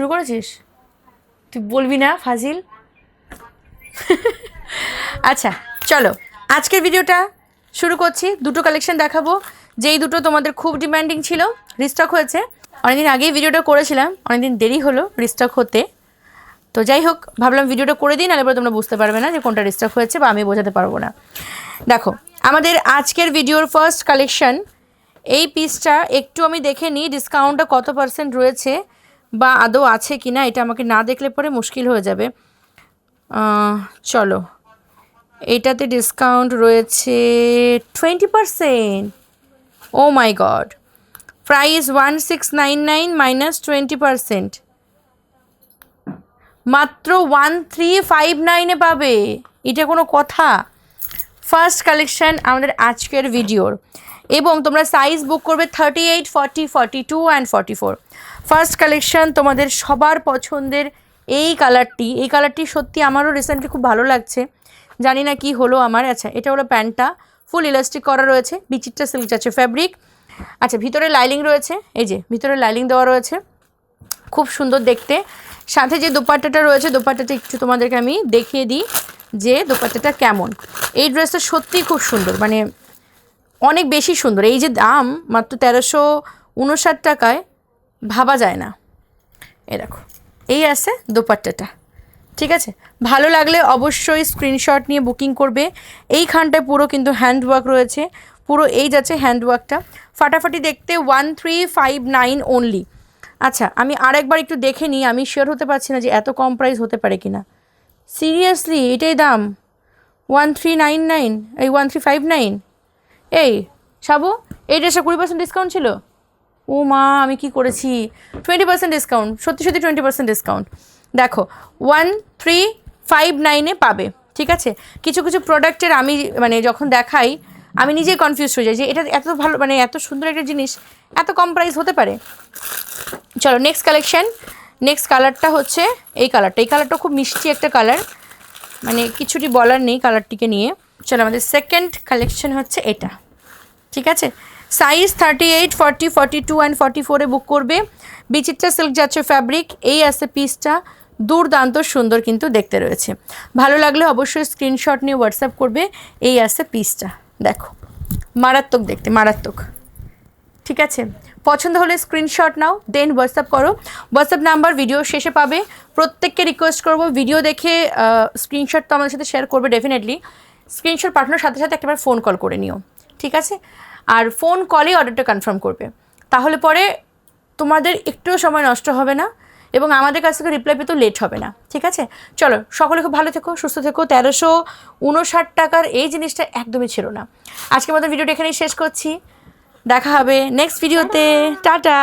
শুরু করেছিস? তুই বলবি না, ফাজিল? আচ্ছা চলো। আজকের ভিডিওটা শুরু করছি। দুটো কালেকশন দেখাবো। যেই দুটো তোমাদের খুব ডিমান্ডিং ছিল রিস্টক হয়েছে। অনেকদিন আগেই ভিডিওটা করেছিলাম। অনেকদিন দেরি হলো রিস্টক হতে। তো যাই হোক, ভাবলাম ভিডিওটা করে দিই, নাহলে পরে তোমরা বুঝতে পারবে না যে কোনটা রিস্টক হয়েছে বা আমি বোঝাতে পারব না। দেখো, আমাদের আজকের ভিডিওর ফার্স্ট কালেকশন এই পিসটা একটু আমি দেখে নিই ডিসকাউন্টটা কত পার্সেন্ট রয়েছে। বা আদৌ আছে কি না, এটা আমাকে না দেখলে পরে মুশকিল হয়ে যাবে। চলো। এটাতে ডিসকাউন্ট রয়েছে twenty percent oh my god price one six nine nine minus twenty percent মাত্র ওয়ান থ্রি ফাইভ নাইনে পাবে। এটা কোনো কথা? ফার্স্ট কালেকশান আমাদের আজকের ভিডিওর এবং তোমরা সাইজ বুক করবে thirty eight forty forty two and forty four first collection তোমাদের সবার পছন্দের এই কালারটি এই কালারটি সত্যি আমারও রিসেন্টলি খুব ভালো লাগছে। জানি না কি হলো আমার। আচ্ছা এটা হলো প্যান্টটা। ফুল ইলাস্টিক করা রয়েছে। বিচিত্রা সিল্ক যাচ্ছে ফ্যাব্রিক আচ্ছা ভিতরে লাইলিং রয়েছে। এই যে, ভিতরে লাইলিং দেওয়া রয়েছে। খুব সুন্দর দেখতে। সাথে যে দোপাট্টাটা রয়েছে, দোপাট্টাটা একটু তোমাদেরকে আমি দেখিয়ে দিই যে দোপাট্টাটা কেমন। এই ড্রেসটা সত্যিই খুব সুন্দর। মানে অনেক বেশি সুন্দর। এই যে দাম মাত্র তেরোশো উনষাট টাকায় ভাবা যায় না। এ দেখো, এই আছে দোপাট্টাটা, ঠিক আছে? ভালো লাগলে অবশ্যই স্ক্রিনশট নিয়ে বুকিং করবে। এইখানটায় পুরো কিন্তু হ্যান্ড ওয়ার্ক রয়েছে। পুরো এই যাচ্ছে হ্যান্ড ওয়ার্কটা ফাটাফাটি দেখতে one three five nine only আচ্ছা আমি আরেকবার একটু দেখে নিই। আমি শিওর হতে পারছি না যে এত কম প্রাইস হতে পারে কি না সিরিয়াসলি এটাই দাম? ওয়ান থ্রি নাইন নাইন এই ওয়ান থ্রি ফাইভ নাইন এই, সাবু, এই ড্রেসটা কুড়ি পার্সেন্ট ডিসকাউন্ট ছিল? ও মা, আমি কি করেছি? টোয়েন্টি পার্সেন্ট ডিসকাউন্ট সত্যি সত্যি টোয়েন্টি পার্সেন্ট ডিসকাউন্ট দেখো ওয়ান থ্রি ফাইভ নাইনে পাবে, ঠিক আছে? কিছু কিছু প্রোডাক্টের আমি মানে যখন দেখাই, আমি নিজেই কনফিউজ হয়ে যাই যে এটা এত ভালো মানে এত সুন্দর একটা জিনিস, এত কম প্রাইস হতে পারে। চলো নেক্সট কালেকশন নেক্সট কালারটা হচ্ছে এই কালারটা এই কালারটা খুব মিষ্টি একটা কালার মানে কিছুটি বলার নেই কালারটিকে নিয়ে। চলো, আমাদের সেকেন্ড কালেকশন হচ্ছে এটা। ঠিক আছে? Size thirty eight forty forty two and forty ফোরে বুক করবে। বিচিত্রা সিল্ক যাচ্ছে ফ্যাব্রিক এই আছে পিসটা দুর্দান্ত সুন্দর কিন্তু দেখতে রয়েছে। ভালো লাগলে অবশ্যই স্ক্রিনশট নিয়ে হোয়াটসঅ্যাপ করবে। এই আছে পিসটা দেখো, মারাত্মক দেখতে, মারাত্মক। ঠিক আছে? পছন্দ হলে স্ক্রিনশট নাও দেন হোয়াটসঅ্যাপ করো। হোয়াটসঅ্যাপ নাম্বার ভিডিও শেষে পাবে। প্রত্যেককে রিকোয়েস্ট করব ভিডিও দেখে স্ক্রিনশট তো আমাদের সাথে শেয়ার করবে ডেফিনেটলি স্ক্রিনশট পাঠানোর সাথে সাথে একবার ফোন কল করে নিও। ঠিক আছে? আর ফোন কলেই অর্ডারটা কনফার্ম করবে। তাহলে পরে তোমাদের একটুও সময় নষ্ট হবে না এবং আমাদের কাছ থেকে রিপ্লাই পেতেও লেট হবে না, ঠিক আছে? চলো, সকলে খুব ভালো থেকো, সুস্থ থেকো। তেরোশো উনষাট টাকার এই জিনিসটা একদমই ছিল না। আজকে মতো ভিডিওটা এখানেই শেষ করছি। দেখা হবে নেক্সট ভিডিওতে টাটা!